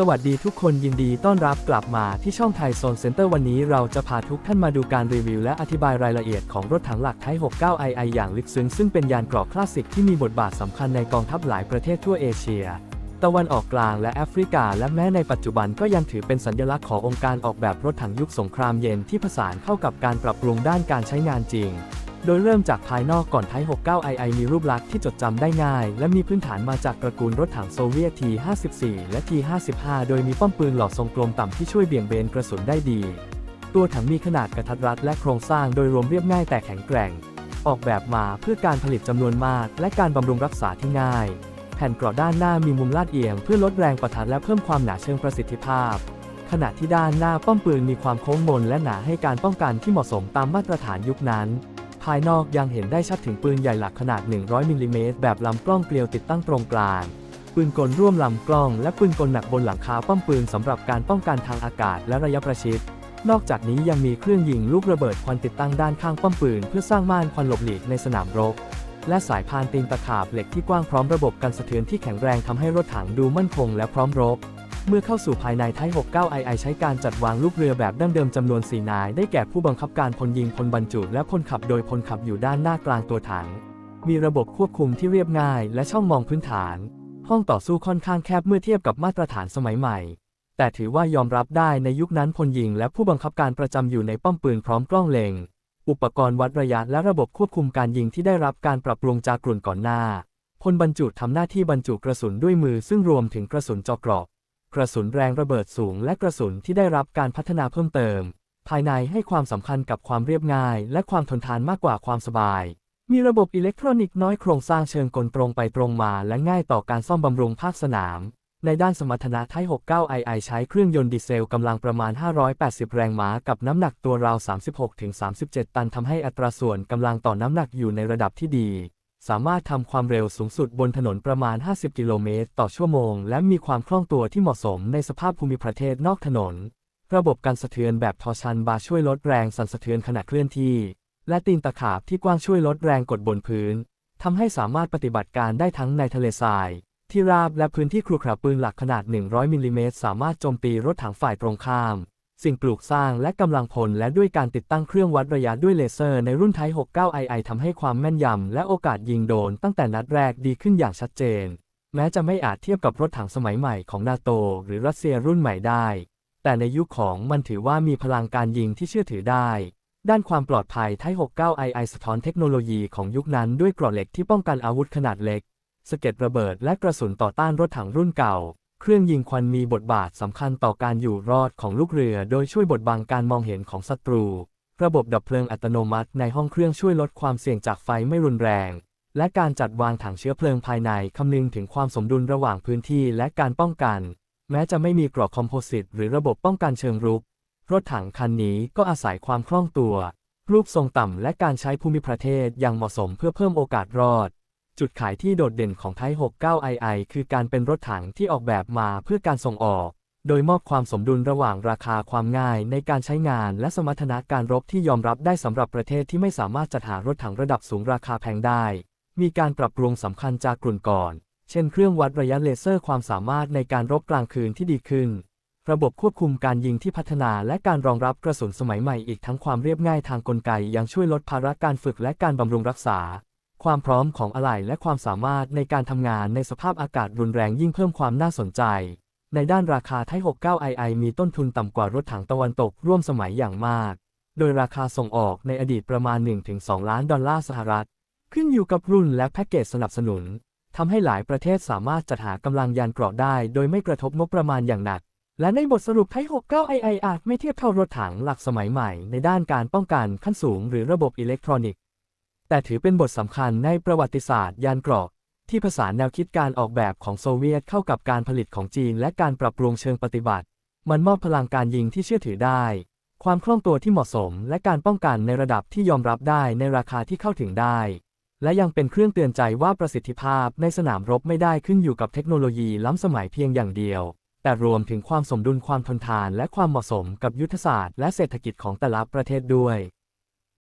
สวัสดีทุกคนยินดีต้อนรับกลับมาที่ช่องไทยโซนเซ็นเตอร์วันนี้เราจะพาทุกท่านมาดูการรีวิวและอธิบายรายละเอียดของรถถังหลักไทย 69II อย่างลึกซึ้งซึ่งเป็นยานเกราะคลาสสิกที่มีบทบาทสำคัญในกองทัพหลายประเทศทั่วเอเชีย ตะวันออกกลางและแอฟริกา และแม้ในปัจจุบันก็ยังถือเป็นสัญลักษณ์ขององค์การออกแบบรถถังยุคสงครามเย็นที่ผสานเข้ากับการปรับปรุงด้านการใช้งานจริง โดยเริ่มจากภายนอกก่อนไทย 69II มีรูปลักษณ์ที่จดจำได้ง่าย และมีพื้นฐานมาจากตระกูลรถถังโซเวียต T-54 และ T-55 โดยมีป้อมปืนหลอดทรงกลมต่ำที่ช่วยเบี่ยงเบนกระสุนได้ดี ตัวถังมีขนาดกระทัดรัดและโครงสร้างโดยรวมเรียบง่ายแต่แข็งแกร่ง ออกแบบมาเพื่อการผลิตจำนวนมาก และการบำรุงรักษาที่ง่าย แผ่นเกราะด้านหน้ามีมุมลาดเอียง เพื่อลดแรงประทะและเพิ่มความหนาเชิงประสิทธิภาพขณะที่ด้านหน้าป้อมปืนมีความโค้งมนและหนาให้การป้องกันที่เหมาะสมตามมาตรฐานยุคนั้น ภายนอกยังเห็นได้ชัดถึงปืนใหญ่หลักขนาด 100มิลลิเมตรแบบลำกล้องเกลียวติดตั้งตรงกลาง ปืนกลร่วมลำกล้องและปืนกลหนักบนหลังคาป้อมปืนสำหรับการป้องกันทางอากาศและระยะประชิด นอกจากนี้ยังมีเครื่องยิงลูกระเบิดควันติดตั้งด้านข้างป้อมปืน เพื่อสร้างม่านควันหลบหลีกในสนามรบ และสายพานตีนตะขาบเหล็กที่กว้างพร้อมระบบกันสะเทือนที่แข็งแรงทำให้รถถังดูมั่นคงและพร้อมรบ เมื่อเข้าสู่ภายในไทย 69II ใช้การจัดวางลูกเรือแบบดั้งเดิมจำนวน 4 นาย ได้แก่ผู้บังคับการพลยิงพลบรรจุและพลขับโดยพลขับอยู่ด้านหน้ากลางตัวถัง มีระบบควบคุมที่เรียบง่ายและช่องมองพื้นฐาน ห้องต่อสู้ค่อนข้างแคบเมื่อเทียบกับมาตรฐานสมัยใหม่ แต่ถือว่ายอมรับได้ในยุคนั้นพลยิงและผู้บังคับการประจำอยู่ในป้อมปืนพร้อมกล้องเล็ง อุปกรณ์วัดระยะและระบบควบคุมการยิงที่ได้รับการปรับปรุงจากกลุ่นก่อนหน้าพลบรรจุทำหน้าที่บรรจุกระสุนด้วยมือซึ่งรวมถึงกระสุนเจอกราะ กระสุนแรงระเบิดสูงและกระสุนที่ได้รับการพัฒนาเพิ่มเติม ภายในให้ความสำคัญกับความเรียบง่าย และความทนทานมากกว่าความสบาย มีระบบอิเล็กทรอนิกส์น้อยโครงสร้างเชิงกลตรงไปตรงมาและง่ายต่อการซ่อมบำรุงภาคสนาม ในด้านสมรรถนะไทย 69II ใช้เครื่องยนต์ดีเซลกำลังประมาณ 580 แรงม้ากับน้ำหนักตัวราว 36-37 ตันทำให้อัตราส่วนกำลังต่อน้ำหนักอยู่ในระดับที่ดี สามารถทำความเร็วสูงสุดบนถนนประมาณ 50 กิโลเมตร ต่อชั่วโมง และมีความคล่องตัวที่เหมาะสมในสภาพภูมิประเทศนอกถนน ระบบการสะเทือนแบบทอชันบาร์ช่วยลดแรงสั่นสะเทือนขณะเคลื่อนที่ และตีนตะขาบที่กว้างช่วยลดแรงกดบนพื้นทำให้สามารถปฏิบัติการได้ทั้งในทะเลทราย ที่ราบและพื้นที่ครุขระปืนหลักขนาด 100มิลลิเมตรสามารถโจมตีรถถังฝ่ายตรงข้าม สิ่งปลูกสร้างและกำลังพลและด้วยการติดตั้งเครื่องวัดระยะด้วยเลเซอร์ในรุ่นไทย 69II ทำให้ความแม่นยำและโอกาสยิงโดนตั้งแต่นัดแรกดีขึ้นอย่างชัดเจน แม้จะไม่อาจเทียบกับรถถังสมัยใหม่ของนาโตหรือรัสเซียรุ่นใหม่ได้ แต่ในยุคของมันถือว่ามีพลังการยิงที่เชื่อถือได้ ด้านความปลอดภัยไทย 69II สะท้อนเทคโนโลยีของยุคนั้นด้วยเกราะเหล็กที่ป้องกันอาวุธขนาดเล็กสะเก็ดระเบิดและกระสุนต่อต้านรถถังรุ่นเก่า เครื่องยิงควันมีบทบาทสำคัญต่อการอยู่รอดของลูกเรือ โดยช่วยบดบังการมองเห็นของศัตรู ระบบดับเพลิงอัตโนมัติในห้องเครื่องช่วยลดความเสี่ยงจากไฟไม่รุนแรง และการจัดวางถังเชื้อเพลิงภายในคำนึงถึงความสมดุลระหว่างพื้นที่และการป้องกัน แม้จะไม่มีกรอบคอมโพสิตหรือระบบป้องกันเชิงรุก รถถังคันนี้ก็อาศัยความคล่องตัว รูปทรงต่ำและการใช้ภูมิประเทศอย่างเหมาะสมเพื่อเพิ่มโอกาสรอด จุดขายที่โดดเด่นของไทย 69II คือการเป็นรถถังที่ออกแบบมาเพื่อการส่งออก โดยมอบความสมดุลระหว่างราคาความง่ายในการใช้งานและสมรรถนะการรบที่ยอมรับได้สำหรับประเทศที่ไม่สามารถจัดหารถถังระดับสูงราคาแพงได้ มีการปรับปรุงสำคัญจากกลุ่นก่อน เช่นเครื่องวัดระยะเลเซอร์ความสามารถในการรบกลางคืนที่ดีขึ้น ระบบควบคุมการยิงที่พัฒนาและการรองรับกระสุนสมัยใหม่อีกทั้งความเรียบง่ายทางกลไกยังช่วยลดภาระการฝึกและการบำรุงรักษา ความพร้อมของอะไหล่และความสามารถในการทำงานในสภาพอากาศรุนแรงยิ่งเพิ่มความน่าสนใจ ในด้านราคาไทย 69II มีต้นทุนต่ำกว่ารถถังตะวันตกร่วมสมัยอย่างมาก โดยราคาส่งออกในอดีตประมาณ 1-2 ล้านดอลลาร์สหรัฐ ขึ้นอยู่กับรุ่นและแพ็กเกจสนับสนุนทำให้หลายประเทศสามารถจัดหากำลังยานเกราะได้ โดยไม่กระทบงบประมาณอย่างหนัก และในบทสรุปไทย 69II อาจไม่เทียบเท่ารถถังหลักสมัยใหม่ ในด้านการป้องกันขั้นสูงหรือระบบอิเล็กทรอนิกส์ แต่ถือเป็นบทสำคัญในประวัติศาสตร์ยานเกราะ ที่ผสานแนวคิดการออกแบบของโซเวียตเข้ากับการผลิตของจีนและการปรับปรุงเชิงปฏิบัติ มันมอบพลังการยิงที่เชื่อถือได้ ความคล่องตัวที่เหมาะสม และการป้องกันในระดับที่ยอมรับได้ในราคาที่เข้าถึงได้ และยังเป็นเครื่องเตือนใจว่าประสิทธิภาพในสนามรบไม่ได้ขึ้นอยู่กับเทคโนโลยีล้ำสมัยเพียงอย่างเดียวแต่รวมถึงความสมดุลความทนทานและความเหมาะสมกับยุทธศาสตร์และเศรษฐกิจของแต่ละประเทศด้วย